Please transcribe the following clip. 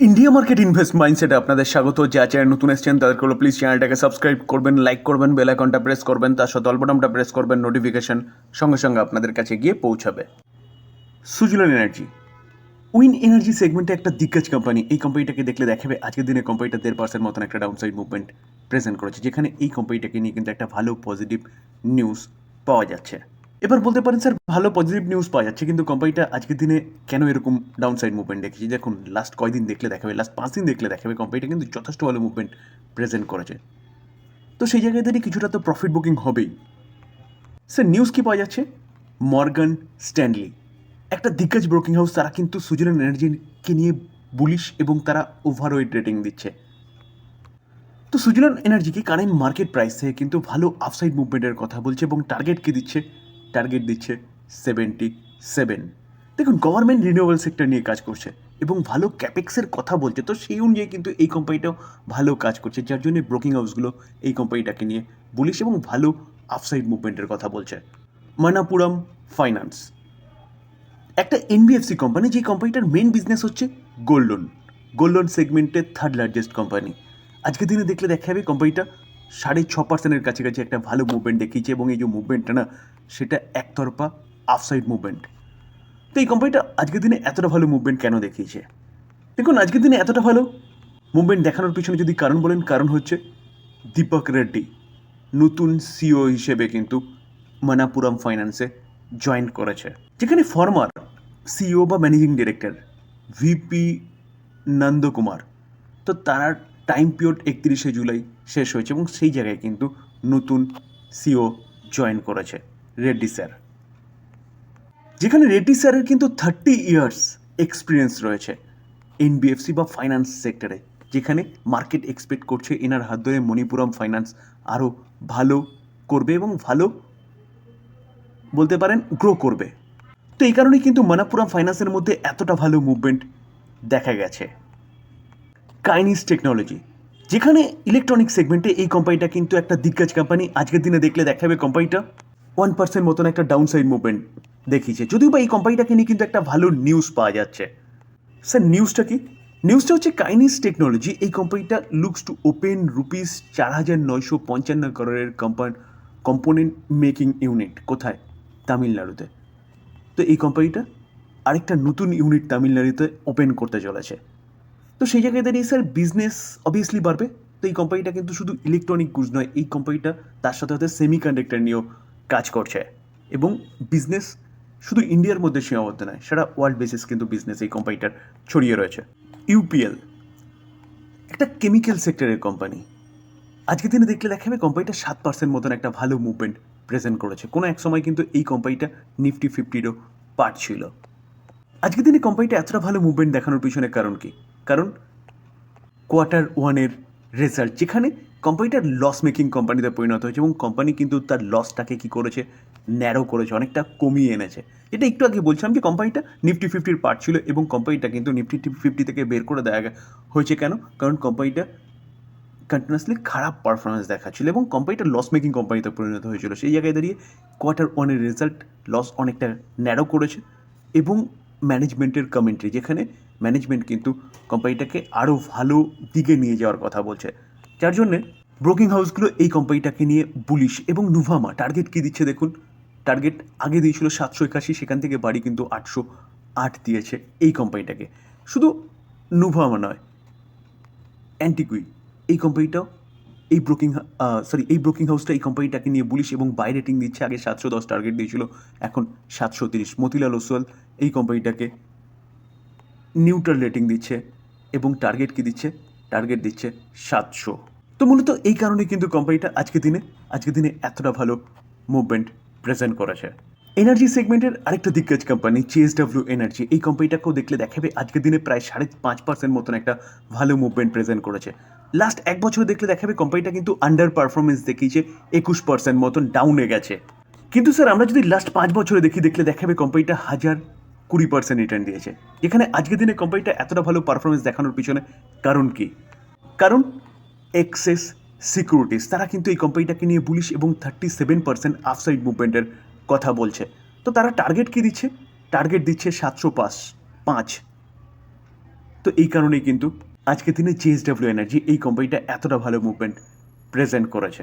India market invest মাইন্ডসেটে আপনাদের স্বাগত। যা চ্যানেল নতুন এসেছেন, তাদেরকে হলো প্লিজ চ্যানেলটাকে সাবস্ক্রাইব করবেন লাইক করবেন বেল আইকনটা প্রেস করবেন, তার সাথে অল্পটামটা প্রেস করবেন নোটিফিকেশন সঙ্গে সঙ্গে আপনাদের কাছে গিয়ে পৌঁছাবে। সুজলন এনার্জি উইন এনার্জি সেগমেন্টে একটা দিগ্গজ কোম্পানি এই কোম্পানিটাকে দেখলে দেখাবে আজকের দিনে কোম্পানিটা দেড় পার্সেন্ট মতন একটা ডাউনসাইড মুভমেন্ট প্রেজেন্ট করেছে, যেখানে এই কোম্পানিটাকে নিয়ে কিন্তু একটা ভালো পজিটিভ নিউজ পাওয়া যাচ্ছে। এবার বলতে পারেন, স্যার, ভালো পজিটিভ নিউজ পাওয়া যাচ্ছে, কিন্তু কোম্পানিটা আজকের দিনে কেন এরকম ডাউনসাইড মুভমেন্ট দেখেছি? দেখুন লাস্ট কয়দিন দেখলে দেখাবে লাস্ট পাঁচ দিন দেখলে দেখাবে কোম্পানিটা কিন্তু যথেষ্ট ভালো মুভমেন্ট প্রেজেন্ট করেছে। তো সেই জায়গায় দাঁড়িয়ে কিছুটা তো প্রফিট বুকিং হবেই। স্যার নিউজ কি পাওয়া যাচ্ছে? মর্গান স্ট্যানলি, একটা দিগ্গজ ব্রোকিং হাউস তারা কিন্তু সুজলান এনার্জিকে নিয়ে বুলিশ এবং তারা ওভারওয়েট রেটিং দিচ্ছে। তো সুজলান এনার্জিকে কারেন্ট মার্কেট প্রাইস থেকে কিন্তু ভালো আপসাইড মুভমেন্টের কথা বলছে এবং টার্গেট কি দিচ্ছে টার্গেট দিচ্ছে সেভেন্টি সেভেন দেখুন গভর্নমেন্ট রিনিউয়েবল সেক্টর নিয়ে কাজ করছে এবং ভালো ক্যাপেক্সের কথা বলছে, তো সেই অনুযায়ী কিন্তু এই কোম্পানিটাও ভালো কাজ করছে, যার জন্য ব্রোকিং হাউসগুলো এই কোম্পানিটাকে নিয়ে বলিস এবং ভালো আপসাইড মুভমেন্টের কথা বলছে। মানাপুরম ফাইন্যান্স একটা এনবিএফসি কোম্পানি যে কোম্পানিটার মেন বিজনেস হচ্ছে গোল্ড লোন গোল্ড লোন সেগমেন্টের থার্ড লার্জেস্ট কোম্পানি আজকের দিনে দেখলে দেখা যাবে কোম্পানিটা সাড়ে ছ পার্সেন্টের কাছাকাছি একটা ভালো মুভমেন্ট দেখিয়েছে এবং এই যে মুভমেন্টটা না, সেটা একতরফা আফসাইড মুভমেন্ট তো এই কোম্পানিটা আজকের দিনে এতটা ভালো মুভমেন্ট কেন দেখিয়েছে? দেখুন, আজকের দিনে এতটা ভালো মুভমেন্ট দেখানোর পিছনে যদি কারণ বলেন, কারণ হচ্ছে দীপক রেড্ডি, নতুন সিও হিসেবে কিন্তু মানাপুরম ফাইন্যান্সে জয়েন করেছে। যেখানে ফর্মার সিইও বা ম্যানেজিং ডিরেক্টর ভিপি নন্দকুমার তো তার টাইম পিরিয়ড একত্রিশে জুলাই শেষ হয়েছে এবং সেই জায়গায় কিন্তু নতুন সিও জয়েন করেছে, রেড্ডি স্যার। যেখানে রেড্ডি স্যারের কিন্তু থার্টি ইয়ার্স এক্সপিরিয়েন্স রয়েছে এনবিএফসি বা ফাইন্যান্স সেক্টরে যেখানে মার্কেট এক্সপেক্ট করছে, এনার হাত ধরে মণিপুরম ফাইন্যান্স আরও ভালো করবে এবং ভালো বলতে পারেন গ্রো করবে। তো এই কারণে কিন্তু মনাপুরম ফাইন্যান্সের মধ্যে এতটা ভালো মুভমেন্ট দেখা গেছে। কাইনিস টেকনোলজি, যেখানে ইলেকট্রনিক সেগমেন্টে এই কোম্পানিটা কিন্তু একটা দিগ্গজ কোম্পানি আজকের দিনে দেখলে দেখাবে কোম্পানিটা ওয়ান পার্সেন্ট মতন একটা ডাউন সাইড মুভমেন্ট দেখিয়েছে। যদিও বা এই কোম্পানিটাকে নিয়ে কিন্তু একটা ভালো নিউজ পাওয়া যাচ্ছে। স্যার নিউজটা কি? নিউজটা হচ্ছে কাইনিস টেকনোলজি, এই কোম্পানিটা লুকস টু ওপেন রুপিস চার হাজার নয়শো পঞ্চান্ন করোড়ের কোম্পান কম্পোনেন্ট মেকিং ইউনিট কোথায়? তামিলনাড়ুতে। তো এই কোম্পানিটা আরেকটা নতুন ইউনিট তামিলনাড়ুতে ওপেন করতে চলেছে। তো সেই জায়গায় দাঁড়িয়ে স্যার বিজনেস অবভিয়াসলি বাড়বে। তো এই কোম্পানিটা কিন্তু শুধু ইলেকট্রনিক গুডস নয়, এই কোম্পানিটা তার সাথে সাথে সেমি কন্ডাক্টর নিয়েও কাজ করছে। এবং বিজনেস শুধু ইন্ডিয়ার মধ্যে সীমাবদ্ধ নয় সেটা ওয়ার্ল্ড বেসিস কিন্তু বিজনেস এই কোম্পানিটার ছড়িয়ে রয়েছে। ইউপিএল একটা কেমিক্যাল সেক্টরের কোম্পানি আজকের দিনে দেখলে দেখাবে কোম্পানিটা সাত পার্সেন্ট মতন একটা ভালো মুভমেন্ট প্রেজেন্ট করেছে। কোনো এক সময় কিন্তু এই কোম্পানিটা নিফটি ফিফটিরও পার্ট ছিল। আজকের দিনে কোম্পানিটা এতটা ভালো মুভমেন্ট দেখানোর পিছনে কারণ কি? কারণ কোয়ার্টার ওয়ানের রেজাল্ট যেখানে কোম্পানিটার লস মেকিং কোম্পানিতে পরিণত হয়েছে এবং কোম্পানি কিন্তু তার লসটাকে কি করেছে? ন্যারো করেছে, অনেকটা কমিয়ে এনেছে। এটা একটু আগে বলছিলাম যে কোম্পানিটা নিফটি ফিফটির পার্ট ছিল এবং কোম্পানিটা কিন্তু নিফটি ফিফটি থেকে বের করে দেওয়া হয়েছে কেন? কারণ কোম্পানিটা কন্টিনিউসলি খারাপ পারফরমেন্স দেখাচ্ছিল এবং কোম্পানিটা লস মেকিং কোম্পানিতে পরিণত হয়েছিল। সেই জায়গায় দাঁড়িয়ে কোয়ার্টার ওয়ানের রেজাল্ট লস অনেকটা ন্যারো করেছে এবং ম্যানেজমেন্টের কমেন্ট্রি যেখানে ম্যানেজমেন্ট কিন্তু কোম্পানিটাকে আরও ভালো দিকে নিয়ে যাওয়ার কথা বলছে। যার জন্যে ব্রোকিং হাউসগুলো এই কোম্পানিটাকে নিয়ে বুলিশ এবং নুভামা টার্গেট কী দিচ্ছে দেখুন? টার্গেট আগে দিয়েছিল সাতশো একাশি, সেখান থেকে বাড়ি কিন্তু আটশো আট দিয়েছে এই কোম্পানিটাকে শুধু নুভামা নয় অ্যান্টিকুই এই কোম্পানিটাও এই ব্রোকিং সরি এই ব্রোকিং হাউসটা এই কোম্পানিটাকে নিয়ে বুলিশ এবং বাই রেটিং দিচ্ছে। আগে সাতশো দশ টার্গেট দিয়েছিল, এখন সাতশো তিরিশ। মতিলাল ওসওয়াল এই কোম্পানিটাকে নিউট্রাল রেটিং দিচ্ছে এবং টার্গেট কি দিচ্ছে? টার্গেট দিচ্ছে সাতশো। তো মূলত এই কারণে কিন্তু কোম্পানিটা আজকে দিনে আজকে দিনে এতটা ভালো মুভমেন্ট প্রেজেন্ট করেছে। এনার্জি সেগমেন্টের আরেকটা দিগ্গজ কোম্পানি জিএসডাব্লিউ এনার্জি এই কোম্পানিটাকেও দেখলে দেখাবে আজকের দিনে প্রায় সাড়ে পাঁচ পার্সেন্ট মতন একটা ভালো মুভমেন্ট প্রেজেন্ট করেছে। লাস্ট এক বছর দেখলে দেখাবে কোম্পানিটা কিন্তু আন্ডার পারফরমেন্স দেখিয়েছে, একুশ পার্সেন্ট মতন ডাউনে গেছে। কিন্তু স্যার আমরা যদি লাস্ট পাঁচ বছরে দেখি, দেখলে দেখাবে কোম্পানিটা হাজার কুড়ি পার্সেন্ট রিটার্ন দিয়েছে। এখানে আজকের দিনে কোম্পানিটা এতটা ভালো পারফরমেন্স দেখানোর পিছনে কারণ কি? কারণ এক্সেস সিকিউরিটিস তারা কিন্তু এই কোম্পানিটাকে নিয়ে বুলিশ এবং থার্টি সেভেন পার্সেন্ট আফসাইড মুভমেন্টের কথা বলছে। তো তারা টার্গেট কি দিচ্ছে? টার্গেট দিচ্ছে সাতশো পাঁচ। পাঁচ তো এই কারণেই কিন্তু আজকের দিনে জিএসডাব্লিউ এনার্জি এই কোম্পানিটা এতটা ভালো মুভমেন্ট প্রেজেন্ট করেছে।